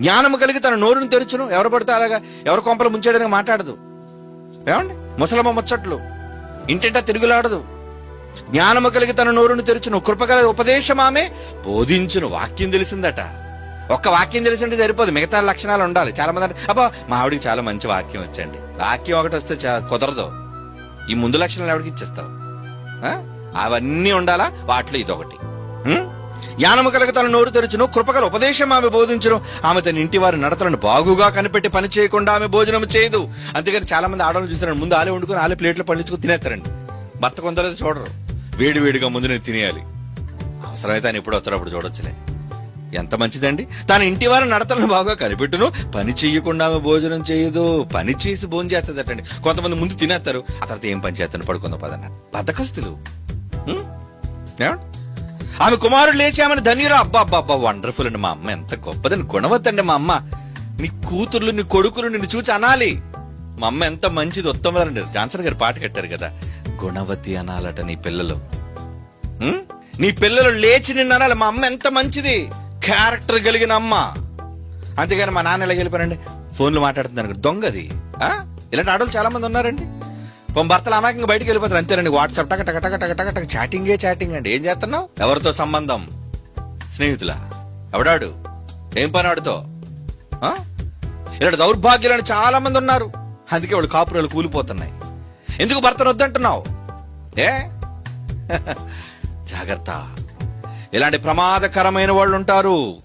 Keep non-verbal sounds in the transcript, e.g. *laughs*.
జ్ఞానము కలిగి తన నోరును తెరుచును. ఎవరు పడితే అలాగా ఎవరు కొంపలు ముంచేయడానికి మాట్లాడదు. ఏమండి? ముసలమ్మ ముచ్చట్లు. ఇంటింటా తిరుగులాడదు. జ్ఞానము కలిగి తన నోరును తెరుచును. కృపగల ఉపదేశం ఆమె బోధించును. వాక్యం తెలిసిందట. ఒక్క వాక్యం తెలిసింటే సరిపోదు. మిగతా లక్షణాలు ఉండాలి. చాలా మంది అంటే అబ్బా మా ఆవిడికి చాలా మంచి వాక్యం వచ్చండి. వాక్యం ఒకటి వస్తే చా- కుదరదు. ఈ ముందు లక్షణాలు ఎవరికి ఇచ్చేస్తావు? అవన్నీ ఉండాలా? వాటిలో ఇదొకటి. ఉం? జ్ఞానము కలగ తన నోరు తెరుచును కృపగల ఉపదేశం ఆమె బోధించును. ఆమె తన ఇంటి వారి నడతలను బాగుగా కనిపెట్టి పని చేయకుండా ఆమె భోజనం చేయదు అందుకని చాలా మంది ఆడవాళ్ళు చూసారండి ముందు ఆలే వండుకొని ఆలే ప్లేట్లో పండించుకుని తినేస్తారండి. భర్త కొందరు చూడరు. వేడి వేడిగా ముందు నేను తినేయాలి. అవసరమైతే ఆయన ఎప్పుడు వస్తాడు అప్పుడు చూడొచ్చులే. ఎంత మంచిదండి? తన ఇంటి వారి నడతలను బాగా కనిపెట్టును. పని చేయకుండా ఆమె భోజనం చేయదు. పని చేసి భోజనం చేస్తుందటండి. కొంతమంది ముందు తినేస్తారు. ఆ తర్వాత ఏం పని చేస్తాను పడుకుందాం పదన్న. బద్దకస్తులు. ఏమండి? ఆమె కుమారుడు లేచి ఆమెను ధనిరా అబ్బా అబ్బా అబ్బా వండర్ఫుల్ అండి మా అమ్మ. ఎంత గొప్పదని గుణవద్దండి మా అమ్మ. నీ కూతుర్లు నీ కొడుకులు నిన్ను చూచి అనాలి. మా అమ్మ ఎంత మంచిది ఉత్తమరండి జాన్సన్ గారు పాట కట్టారు కదా. గుణవతి అనాలట నీ పిల్లలు. నీ పిల్లలు లేచి నిన్ను అనాలి. మా అమ్మ ఎంత మంచిది. క్యారెక్టర్ కలిగిన అమ్మ. అంతేగాని మా నాన్న ఎలా వెళ్ళిపోయారండి? ఫోన్లో మాట్లాడుతున్నారు. దొంగది. ఆ? ఇలాంటి ఆడవాళ్ళు చాలా మంది ఉన్నారండి. భర్తలు అమాయకంగా బయటికి వెళ్ళిపోతారు. అంతేనండి. వాట్సాప్ టక టక టక టక టక టక చాటింగే చాటింగ్ అండి. ఏం చేస్తున్నావు? ఎవరితో సంబంధం? స్నేహితులా? ఎవడాడు? ఏం పని ఆడుతో ఆ? ఇలాంటి దౌర్భాగ్యాలని చాలా మంది ఉన్నారు. అందుకే వాళ్ళు కాపురాలు కూలిపోతున్నాయి. ఎందుకు భర్తను వద్దంటున్నావు? ఏ? *laughs* జాగ్రత్త. ఇలాంటి ప్రమాదకరమైన వాళ్ళు ఉంటారు.